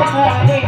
Hãy subscribe